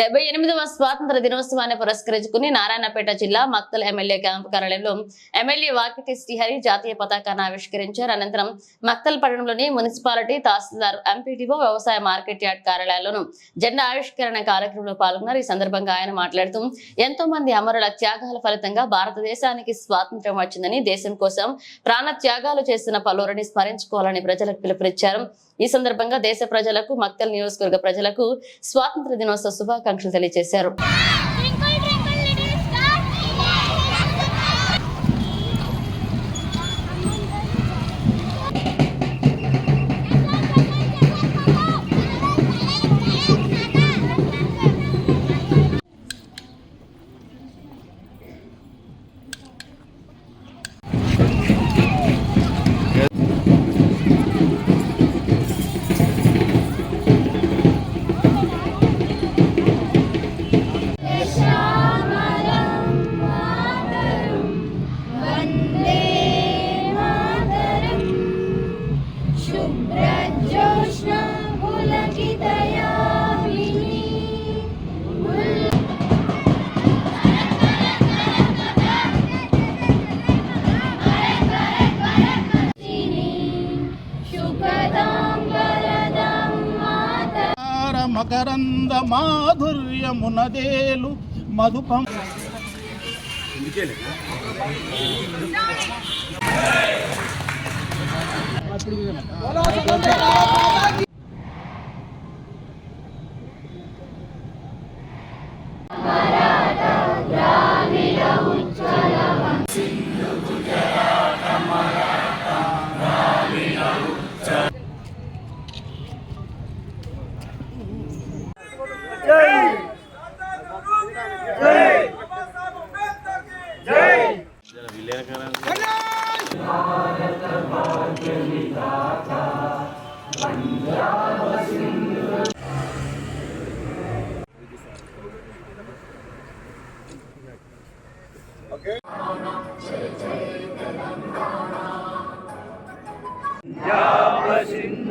డెబ్బై ఎనిమిదవ స్వాతంత్ర దినోత్సవాన్ని పురస్కరించుకుని నారాయణపేట జిల్లా మక్తల్ ఎమ్మెల్యే క్యాంపు కార్యాలయంలో ఎమ్మెల్యే వాకిటి శ్రీహరి జాతీయ పతాకాన్ని ఆవిష్కరించారు. అనంతరం మక్తల్ పట్టణంలోని మున్సిపాలిటీ తహసీల్దార్ ఎంపీటీఓ వ్యవసాయ మార్కెట్ యార్డ్ కార్యాలయాల్లోనూ జెండా ఆవిష్కరణ కార్యక్రమంలో పాల్గొన్నారు. ఈ సందర్భంగా ఆయన మాట్లాడుతూ ఎంతో మంది అమరుల త్యాగాల ఫలితంగా భారతదేశానికి స్వాతంత్ర్యం వచ్చిందని దేశం కోసం ప్రాణ త్యాగాలు చేస్తున్న పలువురిని స్మరించుకోవాలని ప్రజలకు పిలుపునిచ్చారు. ఈ సందర్భంగా దేశ ప్రజలకు మక్తల్ నియోజకవర్గ ప్రజలకు స్వాతంత్ర దినోత్సవ శుభాకాంక్షలు తెలియజేశారు. మకరంద మాధుర్యమునదేలు మధుపం Bye. Okay. Jai Jai